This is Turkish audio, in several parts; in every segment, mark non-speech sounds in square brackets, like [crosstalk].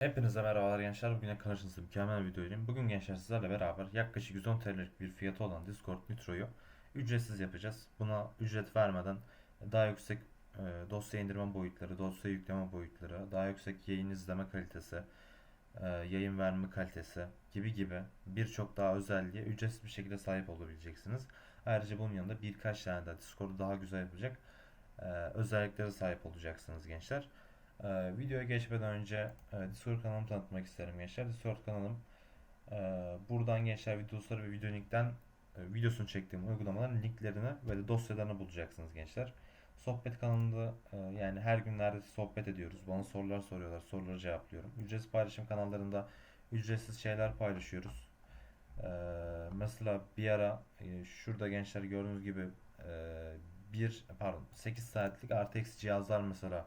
Hepinize merhabalar gençler. Bugün karşınızda mükemmel bir videoyum. Bugün gençler sizlerle beraber yaklaşık 110 TL'lik bir fiyatı olan Discord Nitro'yu ücretsiz yapacağız. Buna ücret vermeden daha yüksek e, dosya indirme boyutları, dosya yükleme boyutları, daha yüksek yayın izleme kalitesi, e, yayın verme kalitesi gibi gibi birçok daha özelliğe ücretsiz bir şekilde sahip olabileceksiniz. Ayrıca bunun yanında birkaç tane daha Discord'u daha güzel yapacak e, özelliklere sahip olacaksınız gençler. Ee, videoya geçmeden önce e, Discord kanalımı tanıtmak isterim gençler. Discord kanalım e, buradan gençler videoları ve video linkten e, videosunu çektiğim uygulamaların linklerini ve de dosyalarını bulacaksınız gençler. Sohbet kanalında e, yani her gün neredeyse sohbet ediyoruz. Bana sorular soruyorlar. Soruları cevaplıyorum. Ücretsiz paylaşım kanallarında ücretsiz şeyler paylaşıyoruz. E, mesela bir ara e, şurada gençler gördüğünüz gibi e, bir pardon 8 saatlik RTX cihazlar mesela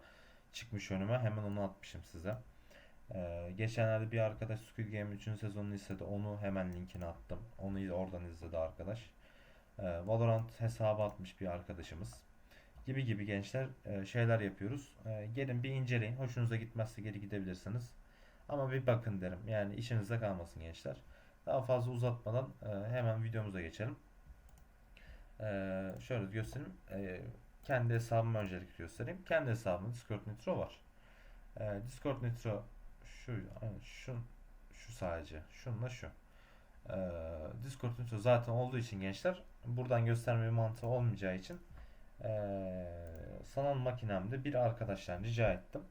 çıkmış önüme. Hemen onu atmışım size. Ee, geçenlerde bir arkadaş Squid Game'in 3. sezonunu istedi. Onu hemen linkini attım. Onu oradan izledi arkadaş. Ee, Valorant hesabı atmış bir arkadaşımız. Gibi gibi gençler e, şeyler yapıyoruz. Ee, gelin bir inceleyin. Hoşunuza gitmezse geri gidebilirsiniz. Ama bir bakın derim. Yani işinizde kalmasın gençler. Daha fazla uzatmadan e, hemen videomuza geçelim. Ee, şöyle göstereyim. Ee, kendi hesabımı öncelikle göstereyim. Kendi hesabımda Discord Nitro var. Ee, Discord Nitro şu aynen şu şu sadece. Şununla şu. Ee, Discord Nitro zaten olduğu için gençler buradan gösterme mantığı olmayacağı için ee, sanal makinemde bir arkadaştan rica ettim.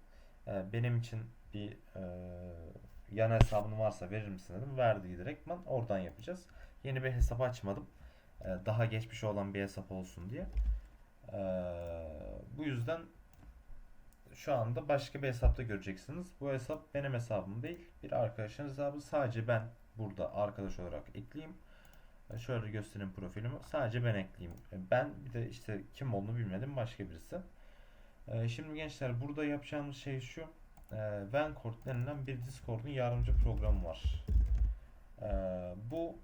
Ee, benim için bir ee, yan hesabın varsa verir misin dedim. Verdi direktman. Oradan yapacağız. Yeni bir hesap açmadım. Ee, daha geçmiş olan bir hesap olsun diye. Ee, bu yüzden şu anda başka bir hesapta göreceksiniz. Bu hesap benim hesabım değil. Bir arkadaşın hesabı. Sadece ben burada arkadaş olarak ekleyeyim. Ee, Şöyle göstereyim profilimi. Sadece ben ekleyeyim. Ee, Ben bir de işte kim olduğunu bilmedim başka birisi. Ee, Şimdi gençler burada yapacağımız şey şu. Vancord denilen bir Discord'un yardımcı programı var. Bu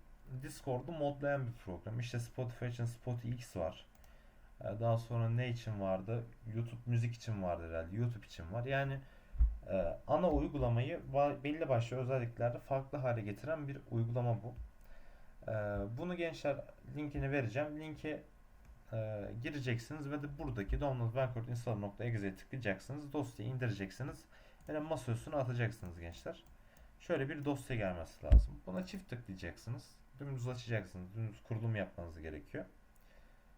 Discord'u modlayan bir program. İşte Spotify için Spotify X var. Ee, Daha sonra ne için vardı? YouTube müzik için vardı herhalde. YouTube için var. Yani e, ana uygulamayı belli başlı özelliklerde farklı hale getiren bir uygulama bu. Ee, Bunu gençler linkini vereceğim. Linke e, gireceksiniz ve de buradaki download Vancord installer.exe'ye tıklayacaksınız. Dosyayı indireceksiniz. Ve de masa üstüne atacaksınız gençler. Şöyle bir dosya gelmesi lazım. Buna çift tıklayacaksınız. Dümdüz açacaksınız. Dümdüz kurulum yapmanız gerekiyor.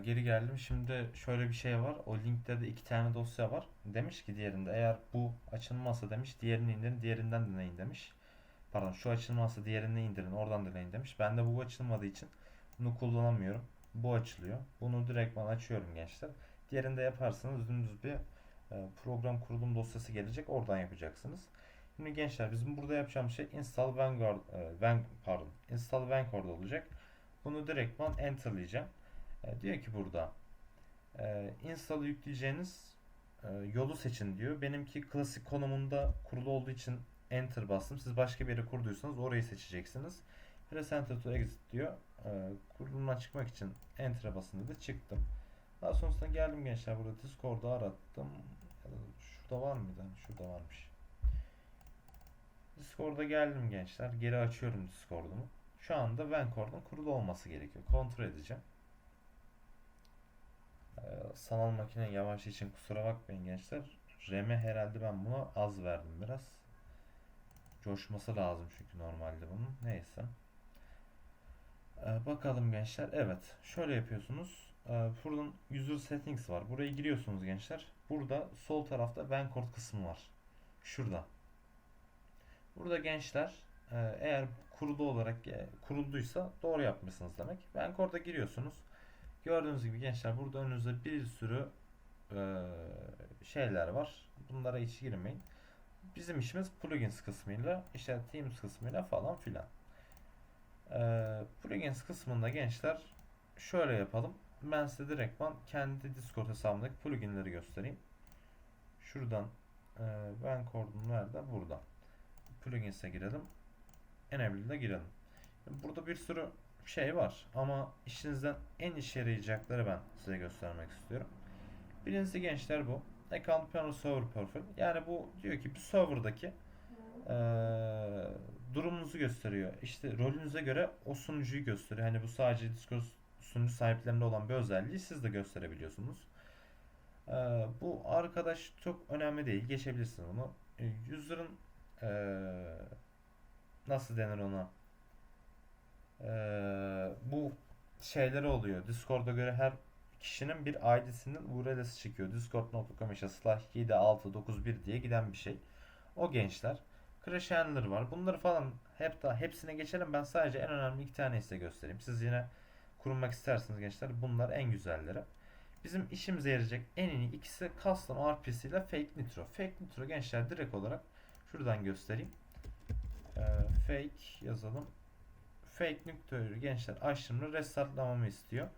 Geri geldim. Şimdi şöyle bir şey var. O linkte de iki tane dosya var. Demiş ki diğerinde eğer bu açılmazsa demiş diğerini indirin diğerinden deneyin demiş. Pardon şu açılmazsa diğerini indirin oradan deneyin demiş. Ben de bu açılmadığı için bunu kullanamıyorum. Bu açılıyor. Bunu direktman açıyorum gençler. Diğerinde yaparsanız dümdüz bir e, program kurulum dosyası gelecek. Oradan yapacaksınız. Şimdi gençler bizim burada yapacağımız şey install Vanguard, e, pardon, install Vanguard olacak. Bunu direktman enterlayacağım. E, diyor ki burada e, install yükleyeceğiniz e, yolu seçin diyor. Benimki klasik konumunda kurulu olduğu için enter bastım. Siz başka bir yere kurduysanız orayı seçeceksiniz. Press enter to exit diyor. E, kurulumdan çıkmak için enter'a basın dedi. Çıktım. Daha sonrasında geldim gençler burada Discord'u arattım. Da Şurada var mıydı? Şurada varmış. Discord'a geldim gençler. Geri açıyorum Discord'umu. Şu anda Vancord'un kurulu olması gerekiyor. Kontrol edeceğim. Sanal makine yavaş için kusura bakmayın gençler. RAM'e herhalde ben buna az verdim biraz. Coşması lazım çünkü normalde bunun. Neyse. Ee, bakalım gençler. Evet. Şöyle yapıyorsunuz. Ee, buradan user settings var. Buraya giriyorsunuz gençler. Burada sol tarafta Vancord kısmı var. Şurada. Burada gençler e, eğer kurulu olarak e, kurulduysa doğru yapmışsınız demek. Vancord'a giriyorsunuz. Gördüğünüz gibi gençler burada önünüzde bir sürü e, şeyler var. Bunlara hiç girmeyin. Bizim işimiz plugins kısmıyla, işte Teams kısmıyla falan filan. E, plugins kısmında gençler şöyle yapalım. Ben size direktman kendi Discord hesabımdaki pluginleri göstereyim. Şuradan e, Vancord'un nerede? Burada. Plugins'e girelim. Enable'de girelim. Burada bir sürü şey var ama işinizden en işe yarayacakları ben size göstermek istiyorum. Birincisi gençler bu. Account Panel Server Profile. Yani bu diyor ki bir serverdaki e, durumunuzu gösteriyor. İşte rolünüze göre o sunucuyu gösteriyor. Hani bu sadece Discord sunucu sahiplerinde olan bir özelliği siz de gösterebiliyorsunuz. E, bu arkadaş çok önemli değil. Geçebilirsiniz bunu. User'ın e, nasıl denir ona? E, bu şeyleri oluyor. Discord'a göre her kişinin bir ID'sinin URL'si çıkıyor. Discord.com işte slash 7691 diye giden bir şey. O gençler. Crash Handler var. Bunları falan hep da hepsine geçelim. Ben sadece en önemli iki taneyi size göstereyim. Siz yine kurmak isterseniz gençler bunlar en güzelleri. Bizim işimize yarayacak en iyi ikisi Custom RPC ile Fake Nitro. Fake Nitro gençler direkt olarak şuradan göstereyim. Ee, fake yazalım. Fake Nitro'yu gençler açtığımda restartlamamı istiyor.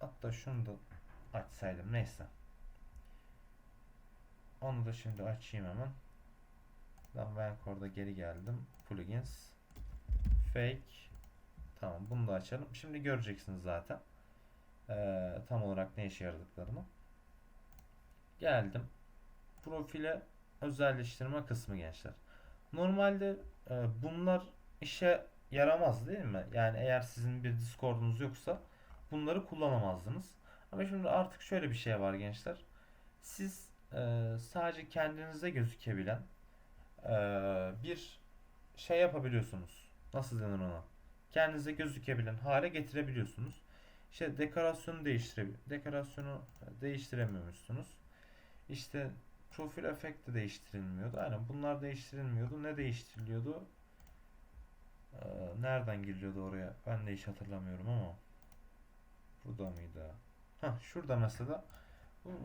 Hatta şunu da açsaydım neyse. Onu da şimdi açayım hemen. Ben Vancore'da geri geldim. Plugins. Fake. Tamam bunu da açalım. Şimdi göreceksiniz zaten. Ee, tam olarak ne işe yaradıklarını. Geldim. Profile özelleştirme kısmı gençler. Normalde e, bunlar işe yaramaz değil mi? Yani eğer sizin bir Discord'unuz yoksa bunları kullanamazdınız. Ama şimdi artık şöyle bir şey var gençler. Siz e, sadece kendinize gözükebilen e, bir şey yapabiliyorsunuz. Nasıl denir ona? Kendinize gözükebilen hale getirebiliyorsunuz. İşte dekorasyonu değiştire dekorasyonu değiştiremiyormuşsunuz. İşte profil efekti değiştirilmiyordu. Aynen bunlar değiştirilmiyordu. Ne değiştiriliyordu? Ee, nereden giriliyordu oraya? Ben de hiç hatırlamıyorum ama. Burada mıydı? Hah şurada mesela.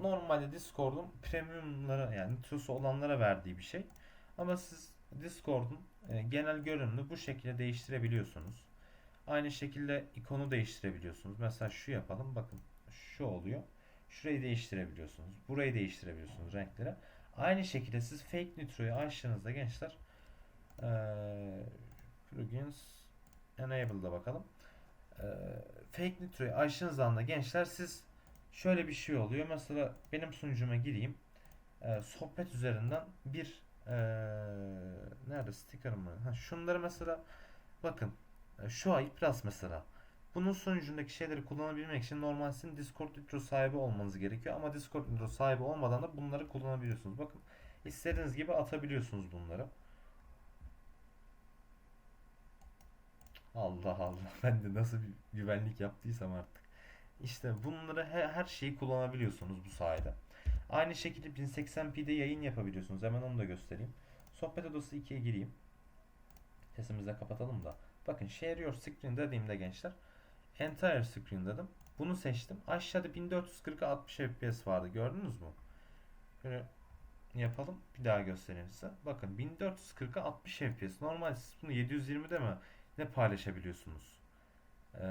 Normalde Discord'un premiumlara yani nitrosu olanlara verdiği bir şey. Ama siz Discord'un e, genel görünümünü bu şekilde değiştirebiliyorsunuz. Aynı şekilde ikonu değiştirebiliyorsunuz. Mesela şu yapalım. Bakın şu oluyor. Şurayı değiştirebiliyorsunuz. Burayı değiştirebiliyorsunuz renkleri. Aynı şekilde siz Fake Nitro'yu açtığınızda gençler ee, plugins enable'da bakalım. Ee, Fake Nitro'yu açtığınız anda gençler siz şöyle bir şey oluyor. Mesela benim sunucuma gireyim. Ee, sohbet üzerinden bir ee, nerede sticker mı? Ha, şunları mesela bakın e, şu ay biraz mesela bunun sonucundaki şeyleri kullanabilmek için normal sizin Discord Nitro sahibi olmanız gerekiyor. Ama Discord Nitro sahibi olmadan da bunları kullanabiliyorsunuz. Bakın istediğiniz gibi atabiliyorsunuz bunları. Allah Allah [laughs] ben de nasıl bir güvenlik yaptıysam artık. İşte bunları her, her şeyi kullanabiliyorsunuz bu sayede. Aynı şekilde 1080p'de yayın yapabiliyorsunuz. Hemen onu da göstereyim. Sohbet odası 2'ye gireyim. Sesimizi de kapatalım da. Bakın share your screen dediğimde gençler entire screen dedim. Bunu seçtim. Aşağıda 1440'a 60 fps vardı. Gördünüz mü? Şöyle yapalım. Bir daha göstereyim size. Bakın 1440'a 60 fps. Normal siz bunu 720'de mi ne paylaşabiliyorsunuz? Ee,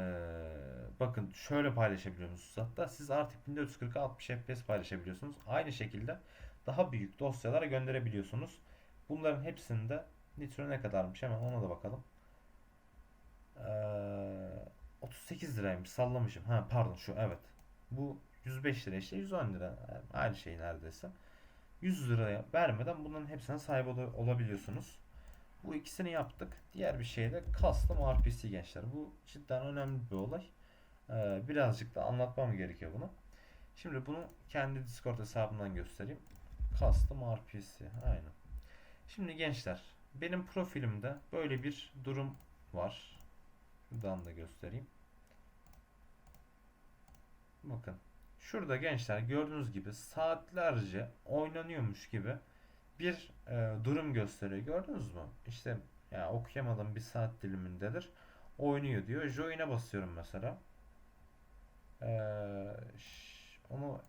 bakın şöyle paylaşabiliyorsunuz. Hatta siz artık 1440'a 60 fps paylaşabiliyorsunuz. Aynı şekilde daha büyük dosyalara gönderebiliyorsunuz. Bunların hepsinde nitro ne kadarmış hemen ona da bakalım. Ee, 38 liraymış sallamışım. Ha pardon şu evet. Bu 105 lira işte 110 lira. Aynı şey neredeyse. 100 liraya vermeden bunların hepsine sahip ol- olabiliyorsunuz. Bu ikisini yaptık. Diğer bir şey de custom RPC gençler. Bu cidden önemli bir olay. Ee, birazcık da anlatmam gerekiyor bunu. Şimdi bunu kendi Discord hesabımdan göstereyim. Custom RPC. Aynen. Şimdi gençler benim profilimde böyle bir durum var. Şuradan da göstereyim. Bakın. Şurada gençler gördüğünüz gibi saatlerce oynanıyormuş gibi bir e, durum gösteriyor. Gördünüz mü? İşte ya okuyamadım bir saat dilimindedir. Oynuyor diyor. Join'e basıyorum mesela. Ee, onu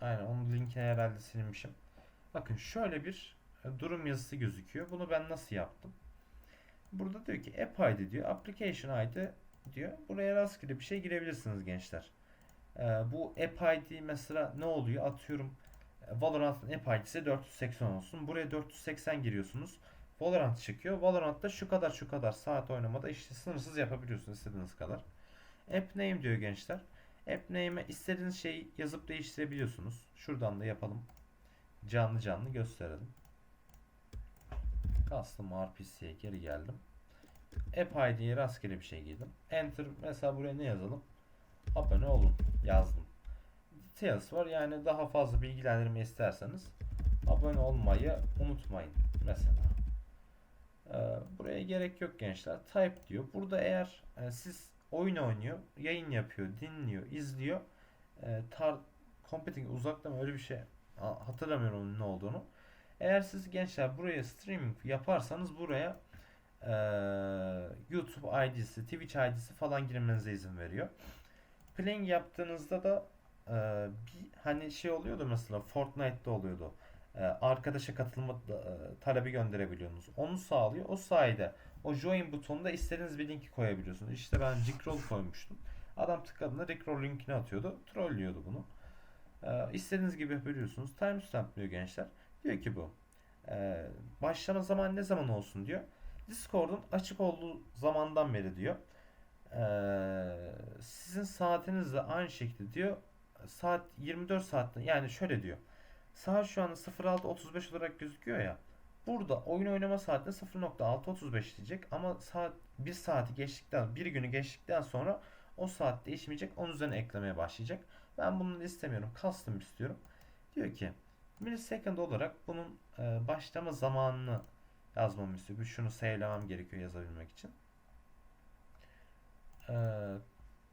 aynen onun linkini herhalde silmişim. Bakın şöyle bir e, durum yazısı gözüküyor. Bunu ben nasıl yaptım? Burada diyor ki app ID diyor. Application ID diyor. Buraya rastgele bir şey girebilirsiniz gençler. Ee, bu app ID mesela ne oluyor? Atıyorum Valorant'ın ID'si 480 olsun. Buraya 480 giriyorsunuz. Valorant çıkıyor. Valorant'ta şu kadar şu kadar saat oynamada işte sınırsız yapabiliyorsunuz istediğiniz kadar. App name diyor gençler. App name'e istediğiniz şeyi yazıp değiştirebiliyorsunuz. Şuradan da yapalım. Canlı canlı gösterelim. Custom RPC'ye geri geldim. App ID'ye rastgele bir şey girdim. Enter mesela buraya ne yazalım? Abone olun yazdım. Details var yani daha fazla bilgilendirme isterseniz abone olmayı unutmayın mesela. Ee, buraya gerek yok gençler. Type diyor. Burada eğer e, siz oyun oynuyor, yayın yapıyor, dinliyor, izliyor. E, tar competing uzaktan öyle bir şey hatırlamıyorum ne olduğunu. Eğer siz gençler buraya streaming yaparsanız buraya e, YouTube ID'si, Twitch ID'si falan girmenize izin veriyor. Playing yaptığınızda da e, bir hani şey oluyordu mesela Fortnite'da oluyordu. E, arkadaşa katılma e, talebi gönderebiliyorsunuz. Onu sağlıyor. O sayede o join butonunda istediğiniz bir linki koyabiliyorsunuz. İşte ben Rickroll koymuştum. Adam tıkladığında Rickroll linkini atıyordu. Trollüyordu bunu. E, istediğiniz gibi yapabiliyorsunuz. Timestamp diyor gençler. Diyor ki bu. E, başlama zaman ne zaman olsun diyor. Discord'un açık olduğu zamandan beri diyor. Ee, sizin saatiniz de aynı şekilde diyor. Saat 24 saatte yani şöyle diyor. Saat şu anda 06.35 olarak gözüküyor ya. Burada oyun oynama saatinde 0.635 diyecek ama saat 1 saati geçtikten bir günü geçtikten sonra o saat değişmeyecek. Onun üzerine eklemeye başlayacak. Ben bunu istemiyorum. Custom istiyorum. Diyor ki millisecond olarak bunun e, başlama zamanını yazmamı istiyor. Şunu save'lemem gerekiyor yazabilmek için. Ee,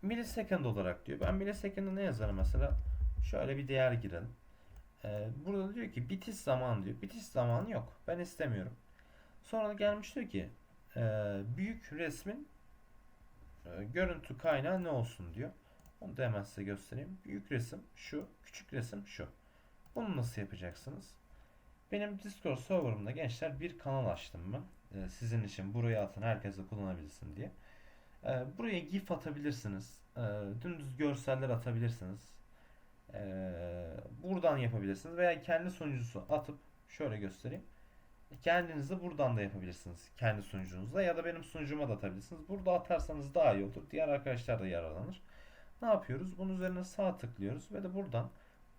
millisecond olarak diyor. Ben millisecond'a ne yazarım mesela? Şöyle bir değer girelim. Ee, burada diyor ki bitiş zamanı diyor. Bitiş zamanı yok. Ben istemiyorum. Sonra da gelmiş diyor ki e, büyük resmin e, görüntü kaynağı ne olsun diyor. Onu da hemen size göstereyim. Büyük resim şu, küçük resim şu. Bunu nasıl yapacaksınız? Benim Discord serverımda gençler bir kanal açtım ben. Ee, sizin için buraya atın herkes de kullanabilsin diye. Ee, buraya GIF atabilirsiniz. Ee, dümdüz görseller atabilirsiniz. Ee, buradan yapabilirsiniz veya kendi sunucusu atıp şöyle göstereyim. Kendiniz de buradan da yapabilirsiniz. Kendi sunucunuzda ya da benim sunucuma da atabilirsiniz. Burada atarsanız daha iyi olur. Diğer arkadaşlar da yararlanır. Ne yapıyoruz? Bunun üzerine sağ tıklıyoruz ve de buradan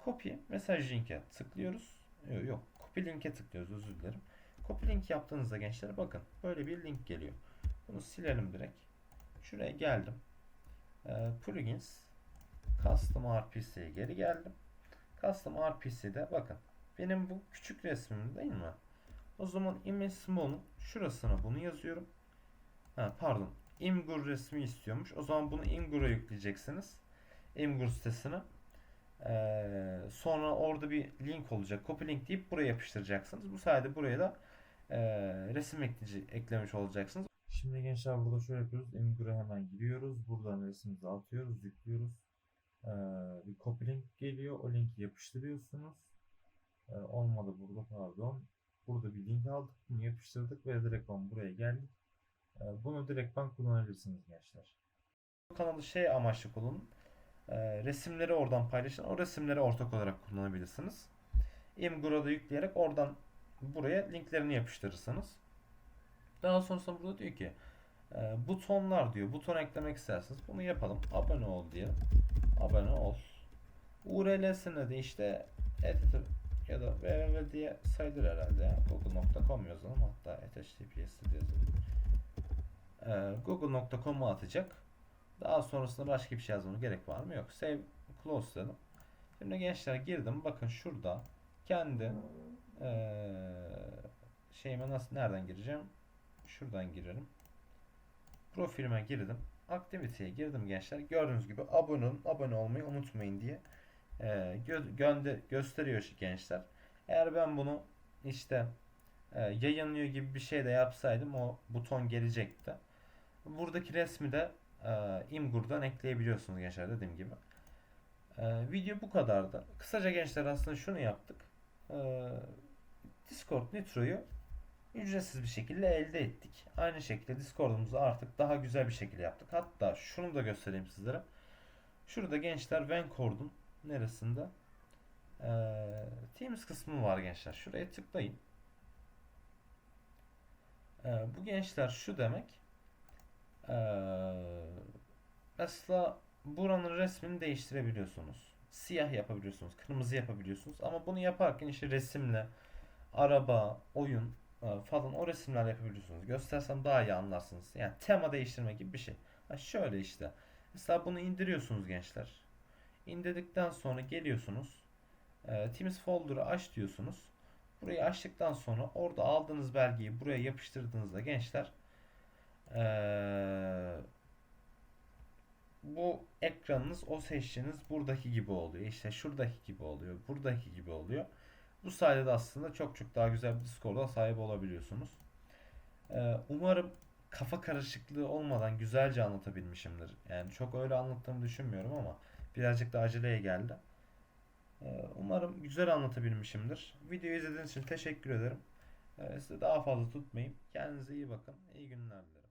copy mesaj linke tıklıyoruz. Yok, yok copy linke tıklıyoruz özür dilerim. Copy link yaptığınızda gençler bakın böyle bir link geliyor. Bunu silelim direkt. Şuraya geldim. Ee, plugins Custom RPC'ye geri geldim. Custom RPC'de bakın benim bu küçük resmim değil mi? O zaman image small'un şurasına bunu yazıyorum. Ha, pardon. Imgur resmi istiyormuş. O zaman bunu Imgur'a yükleyeceksiniz. Imgur sitesine. Ee, sonra orada bir link olacak. Copy link deyip buraya yapıştıracaksınız. Bu sayede buraya da e, resim eklemiş olacaksınız. Şimdi gençler burada şöyle yapıyoruz. Imgur'a hemen giriyoruz. Buradan resmimizi atıyoruz, yüklüyoruz. Ee, bir copy link geliyor. O linki yapıştırıyorsunuz. Ee, olmadı burada pardon. Burada bir link aldık. Bunu yapıştırdık ve direkt buraya geldik. Ee, bunu direkt kullanabilirsiniz gençler. Bu kanalı şey amaçlı kullanın. Ee, resimleri oradan paylaşın. O resimleri ortak olarak kullanabilirsiniz. Imgur'a yükleyerek oradan buraya linklerini yapıştırırsınız. Daha sonrasında burada diyor ki e, butonlar diyor. Buton eklemek isterseniz bunu yapalım. Abone ol diye. Abone ol. URL'sine de işte editor ya da www diye sayılır herhalde. Google.com yazalım. Hatta https yazalım. E, Google.com'u atacak. Daha sonrasında başka bir şey yazmama gerek var mı? Yok. Save close dedim. Şimdi gençler girdim. Bakın şurada kendi e, şeyime nasıl nereden gireceğim? Şuradan girelim. Profilime girdim. Aktiviteye girdim gençler. Gördüğünüz gibi abone olun, abone olmayı unutmayın diye e, gö- gönde gösteriyor gençler. Eğer ben bunu işte e, yayınlıyor gibi bir şey de yapsaydım o buton gelecekti. Buradaki resmi de e, Imgur'dan ekleyebiliyorsunuz gençler dediğim gibi. E, video bu kadardı. Kısaca gençler aslında şunu yaptık. E, Discord Nitro'yu ücretsiz bir şekilde elde ettik. Aynı şekilde Discord'umuzu artık daha güzel bir şekilde yaptık. Hatta şunu da göstereyim sizlere. Şurada gençler Vancord'un neresinde? Ee, Teams kısmı var gençler. Şuraya tıklayın. Ee, bu gençler şu demek. Ee, mesela buranın resmini değiştirebiliyorsunuz. Siyah yapabiliyorsunuz. Kırmızı yapabiliyorsunuz. Ama bunu yaparken işte resimle araba, oyun falan o resimler yapabiliyorsunuz. Göstersem daha iyi anlarsınız. Yani tema değiştirme gibi bir şey. Ha şöyle işte. Mesela bunu indiriyorsunuz gençler. İndirdikten sonra geliyorsunuz. E, Teams folder'ı aç diyorsunuz. Burayı açtıktan sonra orada aldığınız belgeyi buraya yapıştırdığınızda gençler eee, bu ekranınız o seçtiğiniz buradaki gibi oluyor. İşte şuradaki gibi oluyor. Buradaki gibi oluyor. Bu sayede de aslında çok çok daha güzel bir Discord'a sahip olabiliyorsunuz. Eee, umarım kafa karışıklığı olmadan güzelce anlatabilmişimdir. Yani çok öyle anlattığımı düşünmüyorum ama birazcık da aceleye geldi. Eee, Umarım güzel anlatabilmişimdir. Videoyu izlediğiniz için teşekkür ederim. Eee, Sizi daha fazla tutmayayım. Kendinize iyi bakın. İyi günler. dilerim.